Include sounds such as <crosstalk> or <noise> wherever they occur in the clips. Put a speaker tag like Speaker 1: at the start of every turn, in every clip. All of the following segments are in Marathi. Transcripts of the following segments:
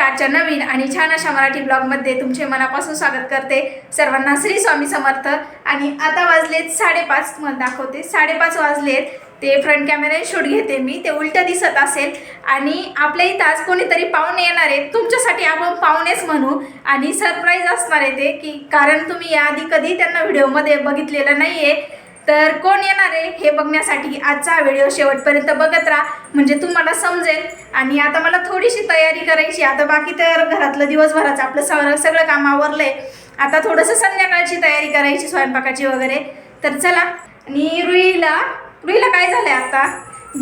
Speaker 1: आजच्या नवीन आणि छान अशा मराठी ब्लॉगमध्ये तुमचे मनापासून स्वागत करते. सर्वांना श्री स्वामी समर्थ. आणि आता वाजलेत साडेपाच तुम्हाला दाखवते साडेपाच वाजलेत. ते फ्रंट कॅमेरे शूट घेते मी ते उलटं दिसत असेल. आणि आपल्या इथं आज कोणीतरी पाहुणे येणार आहेत. तुमच्यासाठी आपण पाहुणेच म्हणू. आणि सरप्राईज असणार आहे ते की कारण तुम्ही याआधी कधी त्यांना व्हिडिओमध्ये बघितलेलं नाही आहे तर कोण येणार आहे हे बघण्यासाठी आजचा हा व्हिडिओ शेवटपर्यंत बघत राहा. म्हणजे तुम्हाला समजेल. आणि आता मला थोडीशी तयारी करायची आता बाकी तर घरातलं दिवसभराचं आपलं सर सगळं काम आवरलंय. आता थोडंसं संध्याकाळची तयारी करायची स्वयंपाकाची वगैरे. तर चला. आणि रुईला रुईला काय झालंय आता?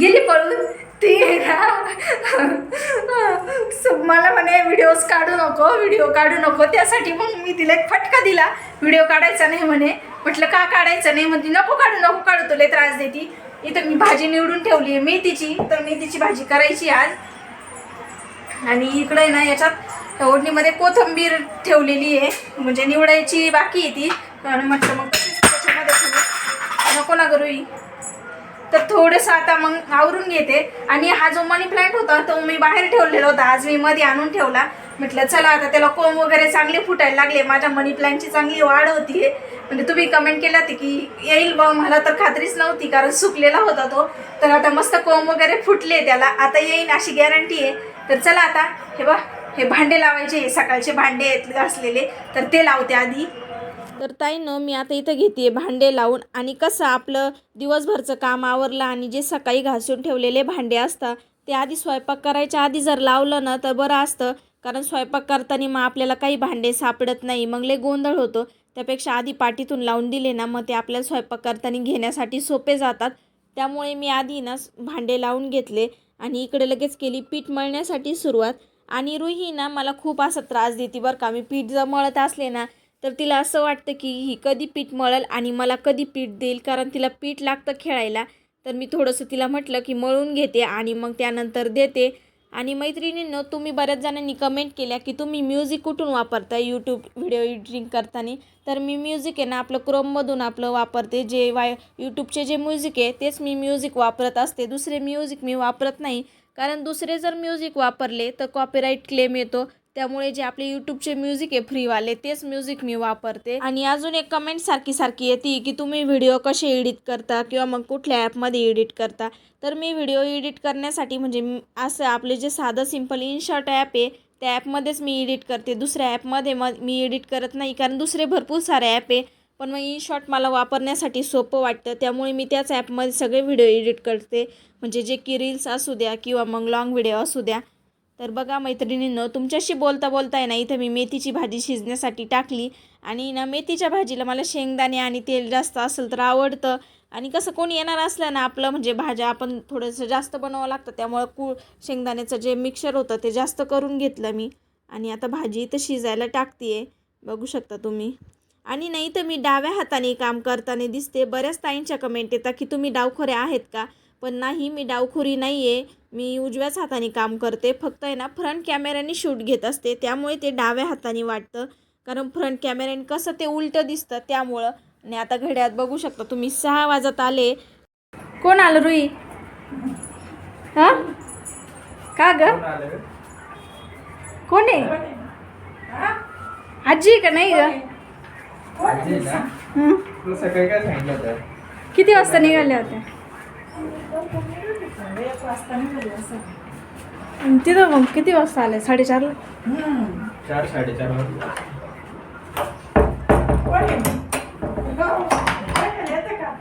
Speaker 1: गेली पळून? ती मला म्हणे व्हिडिओज काढू नको व्हिडिओ काढू नको. त्यासाठी मग मी तिला एक फटका दिला. व्हिडिओ काढायचा नाही म्हणे. म्हटलं का काढायचं नाही? म्हणते नको काढू नको काढू तुला त्रास देती. इथं मी भाजी निवडून ठेवली आहे मेथीची. तर मेथीची भाजी करायची आज. आणि इकडे ना याच्यात ओढणीमध्ये कोथिंबीर ठेवलेली आहे. म्हणजे निवडायची बाकी आहे ती. आणि म्हटलं मग त्याच्यामध्ये नको ना करू तर थोडंसं आता मग आवरून घेते. आणि हा जो मनी प्लांट होता तो मी बाहेर ठेवलेला होता. आज मी मध्ये आणून ठेवला. म्हटलं चला आता त्याला कोंब वगैरे चांगले फुटायला लागले. माझ्या मनी प्लांटची चांगली वाढ होतीये. म्हणजे तुम्ही कमेंट केला होती की येईल बा मला तर खात्रीच नव्हती कारण सुकलेला होता तो. तर आता मस्त कोंब वगैरे फुटले त्याला. आता येईन अशी गॅरंटी आहे. तर चला आता हे बा हे भांडे लावायचे हे सकाळचे भांडे आहेत घासलेले. तर ते लावते आधी.
Speaker 2: तर ताईनं मी आता इथं घेते भांडे लावून. आणि कसं आपलं दिवसभरचं काम आवरलं आणि जे सकाळी घासून ठेवलेले भांडे असतात ते आधी स्वयंपाक करायच्या आधी जर लावलं ना तर बरं असतं. कारण स्वयंपाक करताना मग आपल्याला काही भांडे सापडत नाही. मग लय गोंधळ होतो. त्यापेक्षा आधी पाटीतून लावून दिले ना मग ते आपल्याला स्वयंपाक करताना घेण्यासाठी सोपे जातात. त्यामुळे मी आधी ना भांडे लावून घेतले आणि इकडे लगेच केली पीठ मळण्यासाठी सुरुवात. आणि रुही ना मला खूप असा त्रास देते बरं का. मी पीठ जर मळत असले ना तर तिला असं वाटतं की ही कधी पीठ मळल आणि मला कधी पीठ देईल कारण तिला पीठ लागतं खेळायला. तर मी थोडंसं तिला म्हटलं की मळून घेते आणि मग त्यानंतर देते. आणि मैत्रिणींनो तुम्ही बऱ्याच जणांनी कमेंट केल्या की तुम्ही म्युझिक कुठून वापरता यूट्यूब व्हिडिओ एडिटिंग करताना. तर मी म्युझिक आहे ना आपलं क्रोममधून आपलं वापरते. जे वाय यूट्यूबचे जे म्युझिक आहे तेच मी म्युझिक वापरत असते. दुसरे म्युझिक मी वापरत नाही. कारण दुसरे जर म्युझिक वापरले तर कॉपीराईट क्लेम येतो. त्यामुळे जे आपले यूट्यूबचे म्युझिक आहे फ्रीवाले तेच म्युझिक मी वापरते. आणि अजून एक कमेंट सारखी सारखी येते की तुम्ही व्हिडिओ कसे एडिट करता किंवा मग कुठल्या ॲपमध्ये एडिट करता? तर मी व्हिडिओ एडिट करण्यासाठी म्हणजे असं आपले जे साधं सिंपल इनशॉट ॲप आहे त्या ॲपमध्येच मी एडिट करते. दुसऱ्या ॲपमध्ये मग मी एडिट करत नाही कारण दुसरे भरपूर सारे ॲप आहे. पण मग इनशॉट मला वापरण्यासाठी सोपं वाटतं. त्यामुळे मी त्याच ॲपमध्ये सगळे व्हिडिओ एडिट करते. म्हणजे जे की रील्स असू द्या किंवा मग लाँग व्हिडिओ असू द्या. तर बघा मैत्रिणींनो तुमच्याशी बोलता बोलता आहे ना इथं मी मेथीची भाजी शिजण्यासाठी टाकली. आणि ना मेथीच्या भाजीला मला शेंगदाणे आणि तेल जास्त असेल तर आवडतं. आणि कसं कोणी येणार असलं ना आपलं म्हणजे भाज्या आपण थोडंसं जास्त बनवावं लागतं. त्यामुळं कूळ शेंगदाण्याचं जे मिक्सर होतं ते जास्त करून घेतलं मी. आणि आता भाजी इथं शिजायला टाकते आहे बघू शकता तुम्ही. आणि नाही तर मी डाव्या हाताने काम करताना दिसते. बऱ्याच ताईंच्या कमेंट येतात की तुम्ही डावखोऱ्या आहेत का? पण नाही मी डावखोरी नाही आहे मी उजव्याच हाताने काम करते. फक्त आहे ना फ्रंट कॅमेऱ्याने शूट घेत असते. त्यामुळे ते डाव्या हाताने वाटतं. कारण फ्रंट कॅमेऱ्याने कसं ते उलटं दिसतं त्यामुळं. आणि आता घड्यात बघू शकता तुम्ही सहा वाजत आले.
Speaker 1: कोण आलं रुई? हा? का ग? कोण आहे? आजी का नाही ग?
Speaker 3: आजी ना?
Speaker 1: हं.
Speaker 3: तुला
Speaker 1: वाजता आणि तिथं मग किती वाजता आले? साडेचारला
Speaker 3: चार साडेचार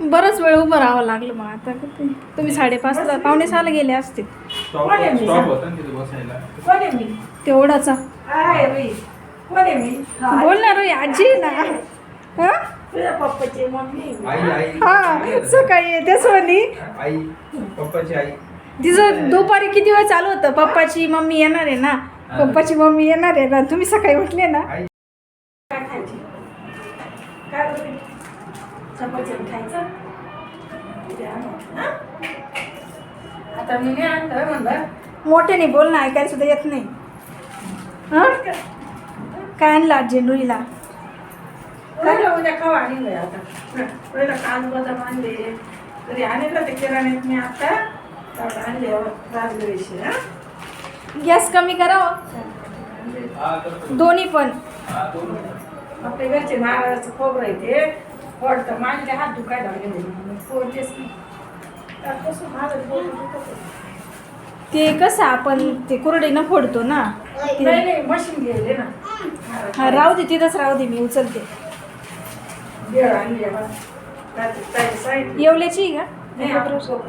Speaker 1: बरंच वेळ उभं राहावं लागलं मग आता किती? तुम्ही साडेपाचला पावणे सहाला गेले असतील.
Speaker 3: स्टॉप स्टॉप होता ना तिथे बसायला.
Speaker 1: तेवढाचा. बोल ना रोई आजी ना हा?
Speaker 3: आई आई.
Speaker 1: हा सकाळी येतेच म्हणे
Speaker 3: आई पप्पाची आई.
Speaker 1: तिचं दुपारी किती वेळ चालू होतं? पप्पाची मम्मी येणार आहे ना? पप्पाची मम्मी येणार आहे ना? तुम्ही सकाळी उठले ना?
Speaker 3: आई.
Speaker 4: आता मी नाही आणलं म्हणलं.
Speaker 1: मोठ्याने बोल ना ऐकायला सुद्धा येत नाही. हा? काय आणलं आजी
Speaker 4: पहिलं उद्या खावा आणले आता? पहिलं काजू बदाम आणले तरी आणलं ते किराण्यात मी आता. आणले राजगिरीशी हा?
Speaker 1: गॅस कमी करा हो.
Speaker 3: हा
Speaker 1: दोन्ही पण.
Speaker 3: हा
Speaker 4: आपल्या घरचे नारळाचं खोबरं आहे ते. फोडतं माझे हात दुखायला लागले फोडतेच नाही.
Speaker 1: ते कसं आपण ते कुरडीनं फोडतो ना.
Speaker 4: नाही नाही मशीन गेले ना.
Speaker 1: हा राहू दे तिथंच राहू दे मी उचलते.
Speaker 4: आणली आहे सांगितलं.
Speaker 1: येवल्याची
Speaker 4: नाही,
Speaker 1: का
Speaker 4: आपण सोबत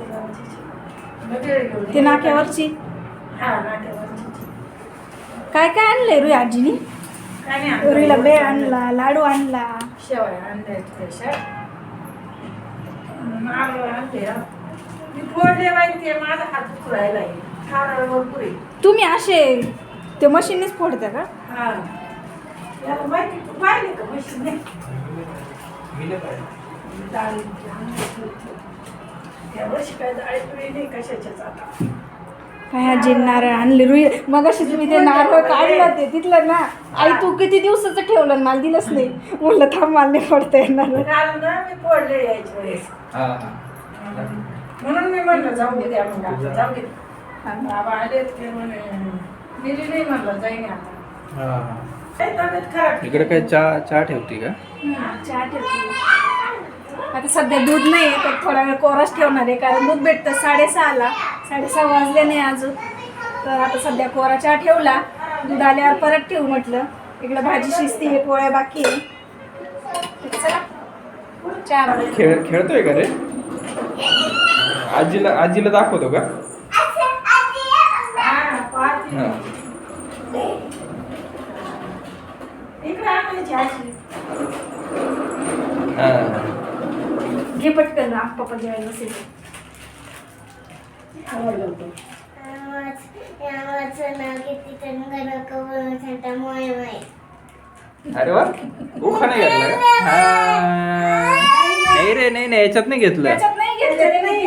Speaker 1: ते. नाक्यावरची?
Speaker 4: हा नाक्यावरची
Speaker 1: काय काय आणलंय रुई आजीनी?
Speaker 4: काय नाही आणलं.
Speaker 1: रुईला बेळ आणला लाडू आणला.
Speaker 4: शेवया आणल्या थोड्याशा नारळ आणले हा. मी फोडले माहिती आहे माझा हात दुखरायला आहे. नारळ भरपूर आहे.
Speaker 1: तुम्ही असे ते मशीननेच फोडता का?
Speaker 4: हा. याला माहिती तू पाहिले का मशीन?
Speaker 3: पाहिजे.
Speaker 4: काय डाळी पिळी नाही कशाच्याच आता
Speaker 1: काय आजी नारळ आणले? रुई मग अशी तुम्ही ते नारळ काढलं ते तिथलं ना आई तू किती दिवसाचं ठेवलं आणि मला दिलंच नाही. म्हणलं थांब मला नाही फोडता येणार.
Speaker 4: काल ना मी फोडले यायच्या वेळेस. म्हणून मी म्हणलं जाऊ दे द्या जाऊ दे. बाबा आले ते म्हणे दिली नाही म्हणलं जाईन आता.
Speaker 3: इकडे काय चहा चहा ठेवती का?
Speaker 1: चहा ठेवते. आता सध्या दूध नाही तर थोडा वेळ कोराच ठेवणार आहे कारण दूध भेटतं साडेसहाला. साडेसहा वाजले नाही अजून. तर आता सध्या कोरा चहा ठेवला. दूध आल्यावर परत ठेवू म्हटलं. इकडं भाजी शिजती आहे पोळ्या बाकी आहे. चहा.
Speaker 3: खेळ खेळतोय का रे? आजीला आजीला दाखवतो का
Speaker 4: हा, पाहते.
Speaker 3: हा
Speaker 4: इकडे आणायची अशी
Speaker 3: हा
Speaker 1: घे पटकन पप्पा जेवायला
Speaker 4: होतं.
Speaker 3: अरे वा उखा नाही घेतला का? हा. नाही रे नाही नाही याच्यात नाही घेतलं.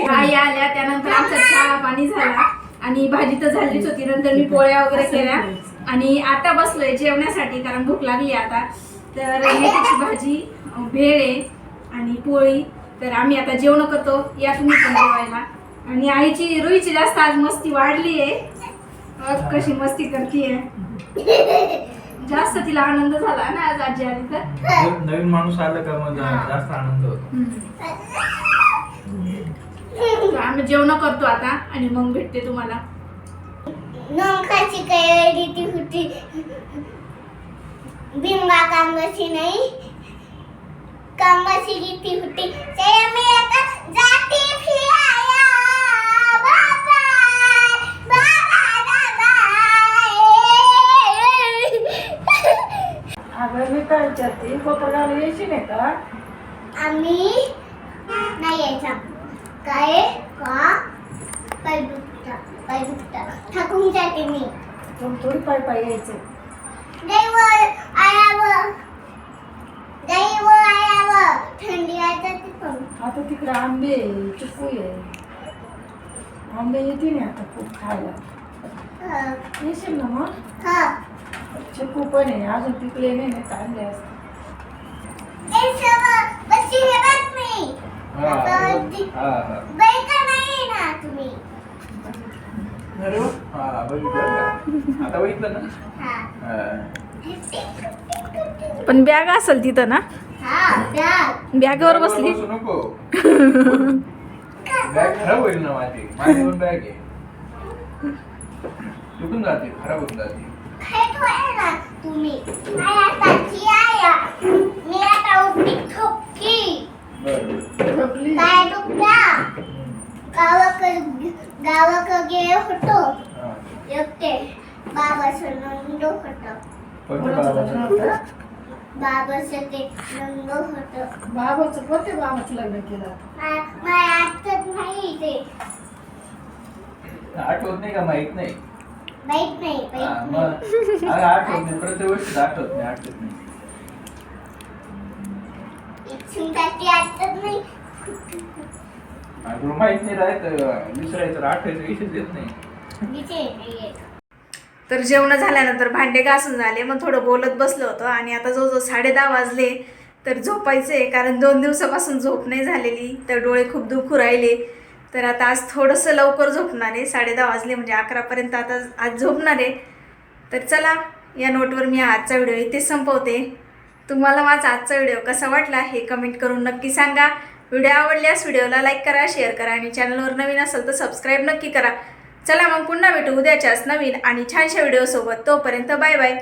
Speaker 1: आई आल्या त्यानंतर आमचा चहा पाणी झाला. आणि भाजी तर झालीच होती नंतर मी पोळ्या वगैरे केल्या. आणि आता बसलोय जेवण्यासाठी कारण भूक लागली आता. तर मेथीची भाजी भेळ आहे आणि पोळी. तर आम्ही आता जेवण करतो. या तुम्ही पण जेवायला. आणि आईची रुईची जास्त आज मस्ती वाढली आहे. कशी मस्ती करतीये. जास्त तिला आनंद झाला ना आज आजी आली तर.
Speaker 3: नवीन- माणूस आला का मग जास्त आनंद होतो.
Speaker 1: आम्ही जेवण करतो आता आणि मग भेटते तुम्हाला.
Speaker 5: नौकाची काय रीती होती. बिंबा कांगाची नाही. कांगाची रीती होती. ते मी आता जाते फिराया. बाय बाय
Speaker 4: अगं मी काय विचारते? कोपरगावला यायची नाही का?
Speaker 5: आम्ही नाही यायचा. काय? का? पाय दुखता पाय दुखता थकून जाते मी.
Speaker 4: तुम थोडी पाय पाय यायचं
Speaker 5: दैवर आयावर दैवर आयावर थंडी वाजते पण
Speaker 4: आता तिकडे आंबे आहे, चिकू आहे. आंबे येते ना आता खूप खायला.
Speaker 5: हं,
Speaker 4: येशील ना मग?
Speaker 5: हं.
Speaker 4: चिकू पण आहे. अजून पिकले नाही ना आणले असते
Speaker 5: ए सगळं बच्ची हे बघ मी.
Speaker 3: हा
Speaker 5: आता
Speaker 3: हा हा. हा बघितलं ना?
Speaker 5: हा.
Speaker 3: हा.
Speaker 1: पण बॅग असेल तिथं ना?
Speaker 5: हा बॅग.
Speaker 1: बॅगवर बसली. <laughs>
Speaker 5: गावाकडे होतो.
Speaker 3: हा.
Speaker 5: एकटे. बाबाचं नंद होतं.
Speaker 3: बाबाचं?
Speaker 4: होतं?
Speaker 5: बाबाचं ते नंद होतं.
Speaker 4: बाबाचं कोणत्या बाबाचं लग्न केलं?
Speaker 5: मा- मला आठवत नाही ते.
Speaker 3: आठवत नाही का? माहीत नाही.
Speaker 5: माहीत नाही
Speaker 3: हा,
Speaker 5: माहीत
Speaker 3: मग
Speaker 5: नाही
Speaker 3: अगं आठवत नाही. प्रत्येक गोष्टीत आठवत नाही आठवत नाही.
Speaker 5: इच्छून ती आठवत नाही.
Speaker 3: आणि तुला माहीत नाही राहत. विसरायचं आठवायचं विषयच येत नाही.
Speaker 1: तर जेवण झाल्यानंतर भांडे घासून झाले मग थोडं बोलत बसलो होतो आणि आता जवळजवळ साडे दहा वाजले. तर झोपायचं आहे कारण दोन दिवसापासून झोप नाही झालेली तर डोळे खूप दुखू राहिले. तर आता आज थोडंसं लवकर झोपणार आहे साडे दहा वाजले म्हणजे अकरापर्यंत आता आज झोपणार आहे. तर चला या नोटवर मी आजचा व्हिडिओ इथे संपवते. तुम्हाला माझा आजचा व्हिडिओ कसा वाटला हे कमेंट करून नक्की सांगा. व्हिडिओ आवडल्यास व्हिडिओला लाईक करा शेअर करा आणि चॅनलवर नवीन असेल तर सबस्क्राईब नक्की करा. चला मग पुन्हा भेटू उद्याच्याच नवीन आणि छानशा व्हिडिओसोबत तोपर्यंत बाय बाय.